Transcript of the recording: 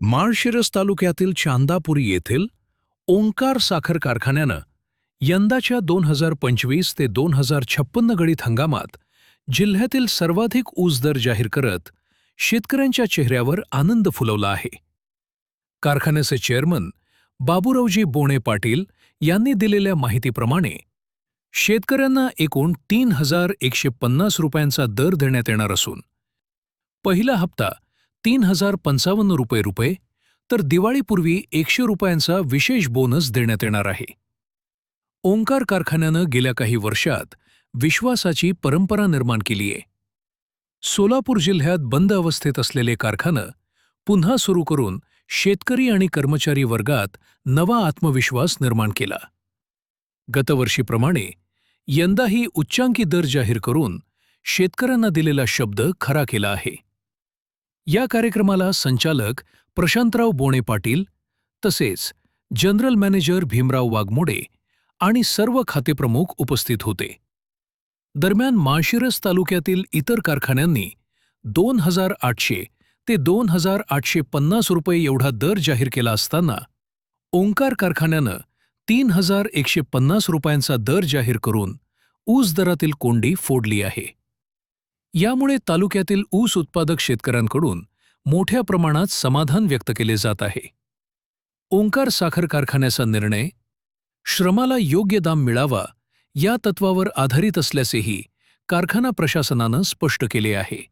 माळशिरस तालुक्यातील चांदापुरी येथील ओंकार साखर कारखान्यानं यंदाच्या दोन हजार पंचवीस ते दोन हजार छप्पन्न गळीत हंगामात जिल्ह्यातील सर्वाधिक ऊस दर जाहीर करत शेतकऱ्यांच्या चेहऱ्यावर आनंद फुलवला आहे. कारखान्याचे चेअरमन बाबूरावजी बोणे पाटील यांनी दिलेल्या माहितीप्रमाणे शेतकऱ्यांना एकूण तीन हजार एकशे पन्नास रुपयांचा दर देण्यात येणार असून पहिला हप्ता तीन हजार पंचावन्न रुपये रुपये तर दिवाळीपूर्वी एकशे रुपयांचा विशेष बोनस देण्यात येणार आहे. ओंकार कारखान्यानं गेल्या काही वर्षात विश्वासाची परंपरा निर्माण केली आहे. सोलापूर जिल्ह्यात बंद अवस्थेत असलेले कारखानं पुन्हा सुरू करून शेतकरी आणि कर्मचारी वर्गात नवा आत्मविश्वास निर्माण केला. गतवर्षीप्रमाणे यंदाही उच्चांकी दर जाहीर करून शेतकऱ्यांना दिलेला शब्द खरा केला आहे. या कार्यक्रमाला संचालक प्रशांतराव बोणे पाटील तसेच जनरल मॅनेजर भीमराव वाघमोडे आणि सर्व खातेप्रमुख उपस्थित होते. दरम्यान माळशिरस तालुक्यातील इतर कारखान्यांनी दोन हजार आठशे ते दोन हजार आठशे पन्नास रुपये एवढा दर जाहीर केला असताना ओंकार कारखान्यानं तीन हजार एकशे पन्नास रुपयांचा दर जाहीर करून ऊस दरातील कोंडी फोडली आहे. यामुळे तालुक्यातील ऊस उत्पादक शेतकऱ्यांकडून मोठ्या प्रमाणात समाधान व्यक्त केले जात आहे. ओंकार साखर कारखान्याचा निर्णय श्रमाला योग्य दाम मिळावा या तत्वावर आधारित असल्याचेही कारखाना प्रशासनानं स्पष्ट केले आहे.